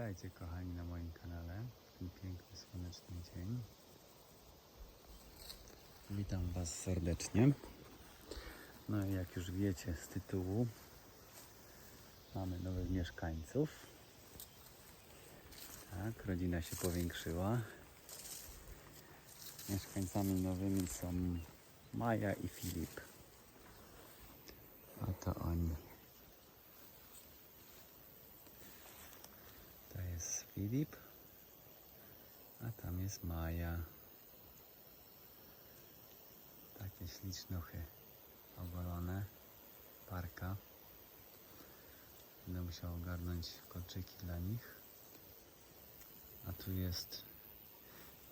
Witajcie kochani na moim kanale w ten piękny słoneczny dzień. Witam Was serdecznie. No i jak już wiecie z tytułu, mamy nowych mieszkańców. Tak, rodzina się powiększyła. Mieszkańcami nowymi są Maja i Filip. Oto oni. To jest Filip, a tam jest Maja. Takie ślicznuchy ogolone, parka. Będę musiał ogarnąć kolczyki dla nich. A tu jest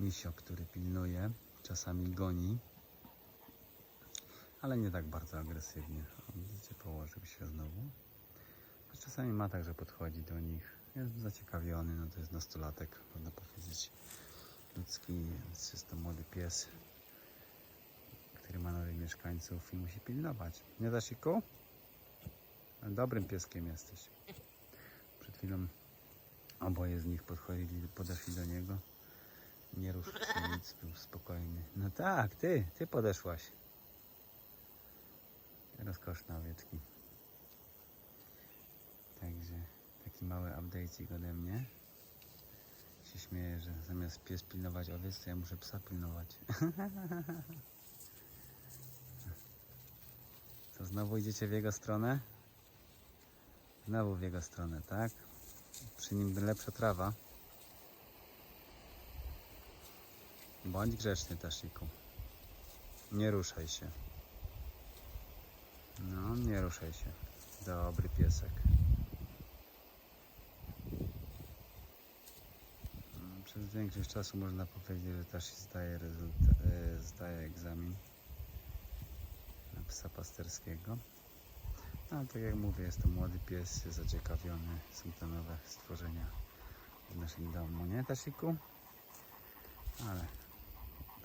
misio, który pilnuje, czasami goni, ale nie tak bardzo agresywnie. O, Widzicie, położył się znowu. A czasami ma tak, że podchodzi do nich. Jest zaciekawiony, no to jest nastolatek, można powiedzieć, ludzki, jest to młody pies, który ma nowych mieszkańców i musi pilnować. Nie Dasiku? Dobrym pieskiem jesteś. Przed chwilą oboje z nich podchodzili, podeszli do niego. Nie ruszył się nic, był spokojny. No tak, ty, ty podeszłaś. Rozkoszne owieczki. Także taki mały update'ik ode mnie. Się śmieję, że zamiast pies pilnować owiec, to ja muszę psa pilnować. Co, znowu idziecie w jego stronę? Znowu w jego stronę, tak? Przy nim lepsza trawa. Bądź grzeczny, Tasziku. Nie ruszaj się. No, nie ruszaj się. Dobry piesek. Przez większość czasu można powiedzieć, że też zdaje, e, zdaje egzamin psa pasterskiego. No, ale tak jak mówię, jest to młody pies, jest zaciekawiony. Są to nowe stworzenia w naszym domu, nie Tasiku? Ale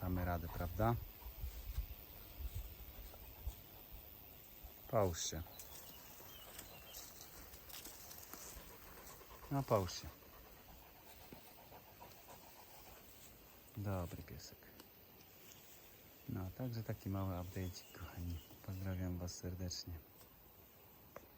damy radę, prawda? Połóż się. No połóż się. Dobry piesek. No, także taki mały update, kochani. Pozdrawiam Was serdecznie.